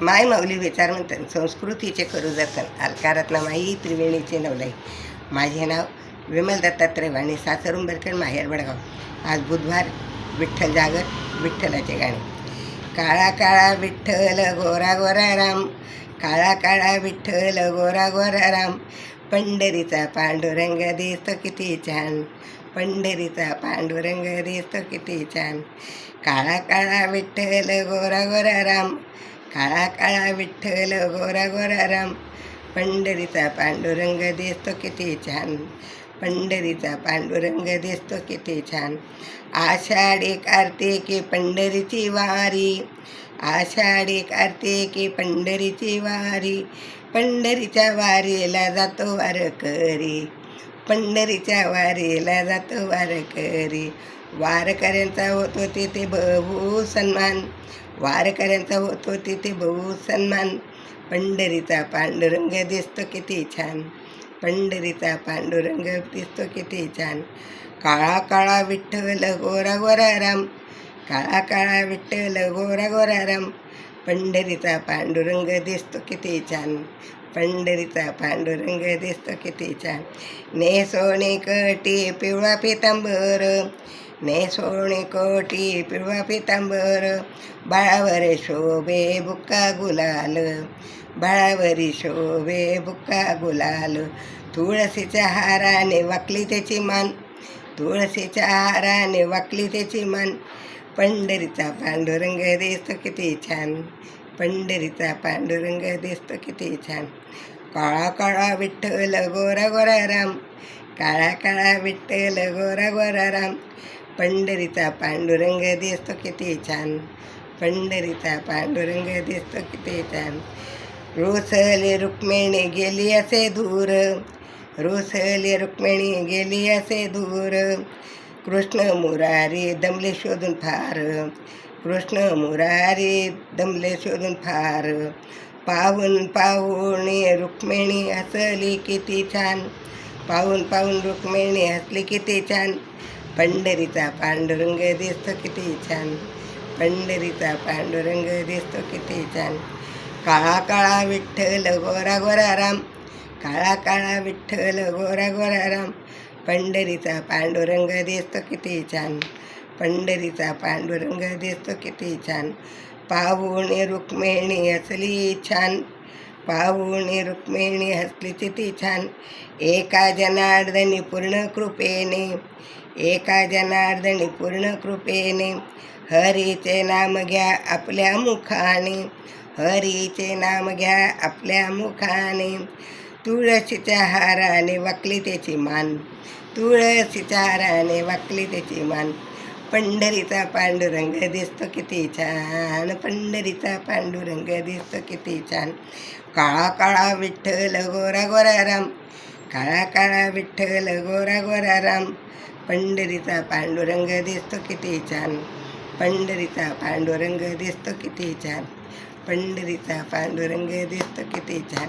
माय माऊली विचार म्हणतात संस्कृतीचे करू जतन अलकारत्न माई त्रिवेणीचे नवलाई. माझे नाव विमल दत्तात्रय वाणी सासर उंबरखेड माहेर बडगाव आज बुधवार विठ्ठल जागर विठ्ठलाचे गाणे. काळा काळा विठ्ठल गोरा गोरा राम काळा काळा विठ्ठल गोरा गोरा राम. पंढरीचा पांडुरंग दिसतो किती छान पंढरीचा पांडुरंग दिसतो किती छान. काळा काळा विठ्ठल गोरा गोरा राम काळा काळा विठ्ठल गोरा गोरा राम पंढरीचा पांडुरंग दिसतो किती छान. पंढरीचा पांडुरंग दिसतो किती छान. आषाढी कार्तिकी पंढरीची वारी. आषाढी कार्तिकी पंढरीची वारी. पंढरीच्या वारीला जातो वारकरी. पंढरीच्या वारीला जातो वारकरी. वारकऱ्यांचा होतो तिथे बहु सन्मान. वारकऱ्यांचा होतो तिथे बहु सन्मान. पंढरीचा पांडुरंग दिसतो किती छान. पंढरीचा पांडुरंग दिसतो किती छान. काळा काळा विठ्ठल गोरा गोरा राम. काळा काळा विठ्ठल गोरा गोरा राम. पंढरीचा पांडुरंग दिसतो किती छान. पंढरीचा पांडुरंग दिसतो किती छान. ने सोने कटी पिवळा पितांबर. ने सोने कोटी पिवळा पितांबर. बाळावर शोभे बुक्का गुलाल. बाळावरी शोभे बुक्का गुलाल. तुळशीच्या हाराने वाकली त्याची मान. तुळशीच्या हाराने वाकली त्याची मान. पंढरीचा पांडुरंग दिसतो किती छान. पंढरीचा पांडुरंग दिसतो किती छान. काळा काळा विठ्ठल गोरा गोरा राम. काळा काळा विठ्ठल गोरा गोरा राम. पंढरीचा पांडुरंग दिसतो किती छान. पंढरीचा पांडुरंग दिसतो किती छान. रोसले रुक्मिणी गेली असे दूर. रोसले रुक्मिणी गेली असे दूर. कृष्ण मुरारी दमले शोधून फार कृष्ण मुरारी दमले शोधून फार पाहून पाहून रुक्मिणी हसली किती छान. पाहून पाहून रुक्मिणी हसली किती छान. पंढरीचा पांडुरंग दिसतो किती छान. पंढरीचा पांडुरंग दिसतो किती छान. काळा काळा विठ्ठल गोरा गोरा राम. काळा काळा विठ्ठल गोरा गोरा राम. पंढरीचा पांडुरंग दिसतो किती छान. पंढरीचा पांडुरंग दिसतो किती छान. पाहून रुक्मिणी असली छान. पाहून रुक्मिणी हसली किती छान. एका जनार्दनी पूर्ण कृपेने एका जनार्दनी पूर्ण कृपेने हरीचे नाम घ्या आपल्या मुखाने हरीचे नाम घ्या आपल्या मुखाने तुळशीच्या हाराने वाकली त्याची मान. तुळशीच्या हाराने वाकली त्याची मान. पंढरीचा पांडुरंग दिसतो किती छान. पंढरीचा पांडुरंग दिसतो किती छान. काळा काळा विठ्ठल गोरा गोरा राम. काळा काळा विठ्ठल गोरा गोरा राम. पंढरीचा पांडुरंग दिसतो किती छान. पंढरीचा पांडुरंग दिसतो किती छान. पंढरीचा पांडुरंग दिसतो किती छान.